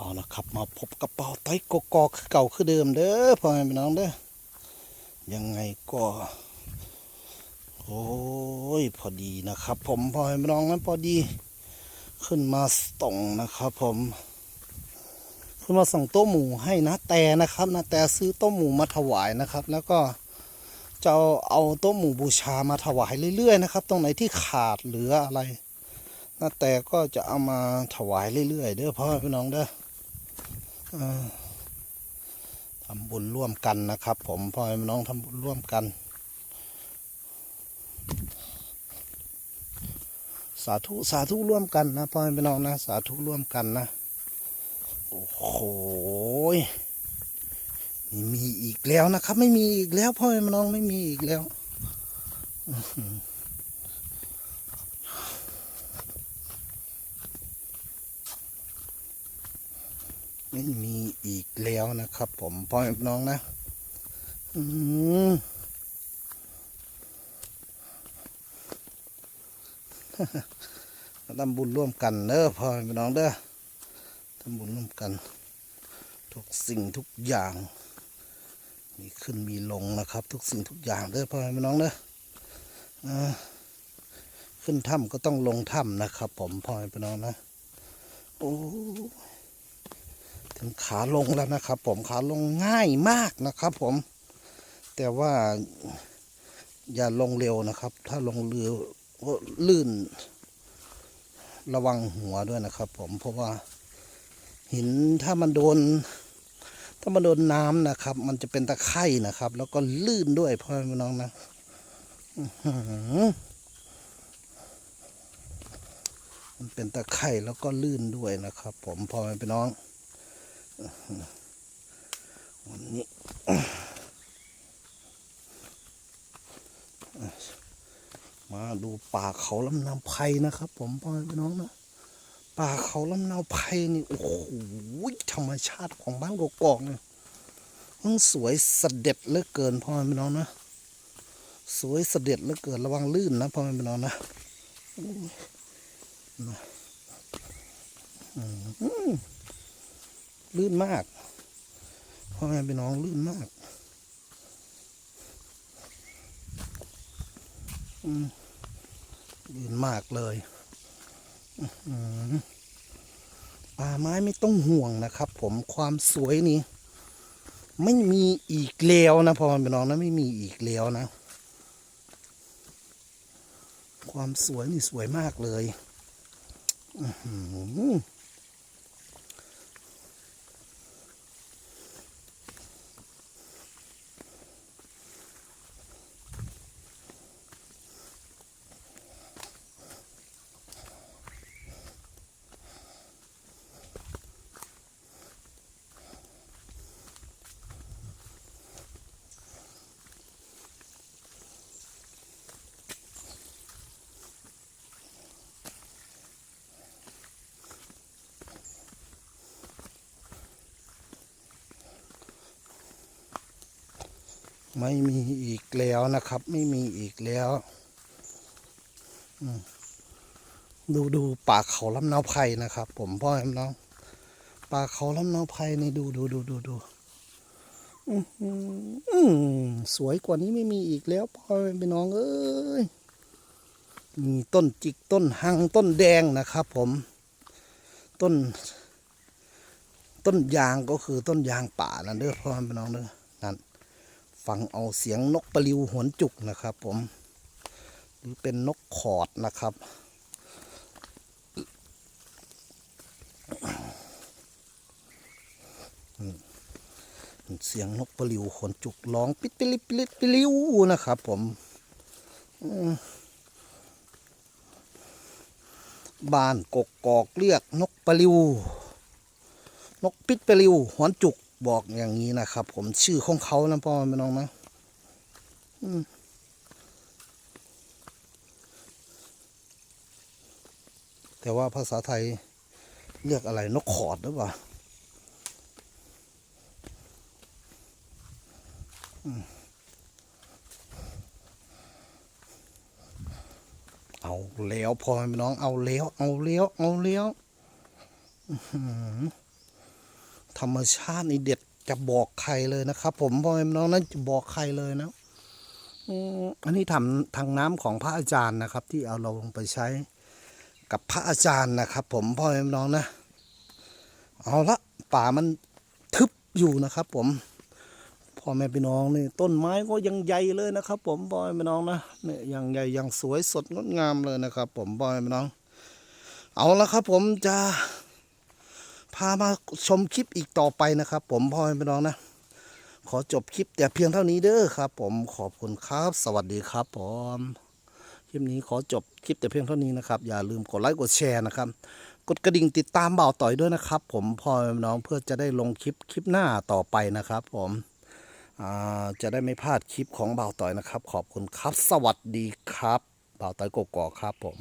เอาละครับมาพบกระเป๋าไต้กกอกคือเก่าคือเดิมเด้อพ่อแม่พี่น้องเด้อยังไงก็ โอ้ยพอดีนะครับ ผมพ่อแม่พี่น้องนั้นพอดี ขึ้นมาส่งนะครับ ผมขึ้นมาส่งโต๊ะหมูให้นะแต่นะครับนะแต่ซื้อโต๊ะหมูมาถวายนะครับ แล้วก็จะเอาโต๊ะหมูบูชามาถวายเรื่อยๆนะครับ ตรงไหนที่ขาดเหลืออะไรนะแต่ก็จะเอามาถวายเรื่อยๆเด้อพ่อแม่พี่น้องเด้อ ทำบุญร่วมกันนะครับ ผมพ่อแม่น้องทำบุญร่วมกัน สาธุสาธุร่วมกันนะพ่อแม่น้องนะ สาธุร่วมกันนะ โอ้โหยนี่มีอีกแล้วนะครับ ไม่มีอีกแล้วพ่อแม่น้องไม่มีอีกแล้วอหือ ไม่มีอีกแล้วนะครับ ผมพ่อแม่พี่น้องนะอืมทำบุญร่วมกันเด้อพ่อแม่พี่น้องเด้อทำบุญร่วมกัน ทุกสิ่งทุกอย่าง มีขึ้นมีลงนะครับ ทุกสิ่งทุกอย่างเด้อพ่อแม่พี่น้องเด้ออ่าขึ้นถ้ำก็ต้องลงถ้ำนะครับ ผมพ่อแม่พี่น้องนะโอ้ ถึงขาลงแล้วนะครับ ผมขาลงง่ายมากนะครับ ผม แต่ว่าอย่าลงเร็วนะครับ ถ้าลงเรือลื่น ระวังหัวด้วยนะครับ ผมเพราะว่าหินถ้ามันโดน ถ้ามันโดนน้ำนะครับ มันจะเป็นตะไคร่นะครับ แล้วก็ลื่นด้วยพ่อแม่พี่น้องนะมันเป็นตะไคร่แล้วก็ลื่นด้วยนะครับ ผมพ่อแม่พี่น้อง วันนี้มาดูป่าเขาลำนาวไพนะครับ ผมพ่อแม่พี่น้องนะป่าเขาลำนาวไพนี่โอ้โหธรรมชาติของบ้านกกอกเนี่ยมันสวยเสด็จเหลือเกินพ่อแม่พี่น้องนะสวยเสด็จเหลือเกินระวังลื่นนะพ่อแม่พี่น้องนะนะอืม ลื่นมากพ่อแม่พี่น้องลื่นมากอืมยืนมากเลยป่าไม้ไม่ต้องห่วงนะครับ ผมความสวยนี่ไม่มีอีกแล้วนะพ่อแมันเป็นน้องนะไม่มีอีกแล้วนะ ความสวยนี่สวยมากเลย อื ไม่มีอีกแล้วนะครับ ไม่มีอีกแล้วดูดูป่าเขาลำนาวไพรนะครับ ผมพ่อแม่น้องป่าเขาลำนาวไพรนี่ดูดูดูดูดูสวยกว่านี้ไม่มีอีกแล้วพ่อแม่น้องเอ้ยมีต้นจิกต้นหังต้นแดงนะครับ ผม ต้น ต้นยางก็คือต้นยางป่านั่นเด้อพ่อแม่น้องเด้อนั่น ฟังเอาเสียงนกปลิวหวนจุกนะครับ ผม หรือเป็นนกขอดนะครับ เสียงนกปลิวขนจุกร้องปิดปิลิปิลิปิลิวนะครับผมอืมบ้านกกกอกเรียกนกปลิว นกปิดปลิวหวนจุก บอกอย่างนี้นะครับ ผมชื่อของเขานะพ่อแม่น้องนะแต่ว่าภาษาไทยเรียกอะไรนกขอดหรือเปล่าเอาแล้วพ่อแม่น้องเอาแล้ว เอาแล้ว เอาแล้วอื้อหือ ธรรมชาตินี่เด็ดจะบอกใครเลยนะครับ ผมพ่อแม่น้องนั้นจะบอกใครเลยนะอันนี้ทำทางน้ำของพระอาจารย์นะครับ ที่เอาเราลงไปใช้กับพระอาจารย์นะครับ ผมพ่อแม่น้องนะ เอาละป่ามันทึบอยู่นะครับ ผมพ่อแม่พี่น้องนี่ต้นไม้ก็ยังใหญ่เลยนะครับ ผมพ่อแม่พี่น้องนะเนี่ยยังใหญ่ยังสวยสดงดงามเลยนะครับ ผมพ่อแม่พี่น้อง เอาละครับ ผมจะ พามาชมคลิปอีกต่อไปนะครับ ผมพ่อแม่พี่น้องนะ ขอจบคลิปแต่เพียงเท่านี้เด้อครับ ผมขอบคุณครับ สวัสดีครับผมคลิปนี้ขอจบคลิปแต่เพียงเท่านี้นะครับ อย่าลืมกดไลค์กดแชร์นะครับ กดกระดิ่งติดตามบ่าวต่อยด้วยนะครับ ผมพ่อแม่พี่น้องเพื่อจะได้ลงคลิปคลิปหน้าต่อไปนะครับ ผมจะได้ไม่พลาดคลิปของบ่าวต่อยนะครับ ขอบคุณครับ สวัสดีครับบ่าวต่อยกกอกครับผม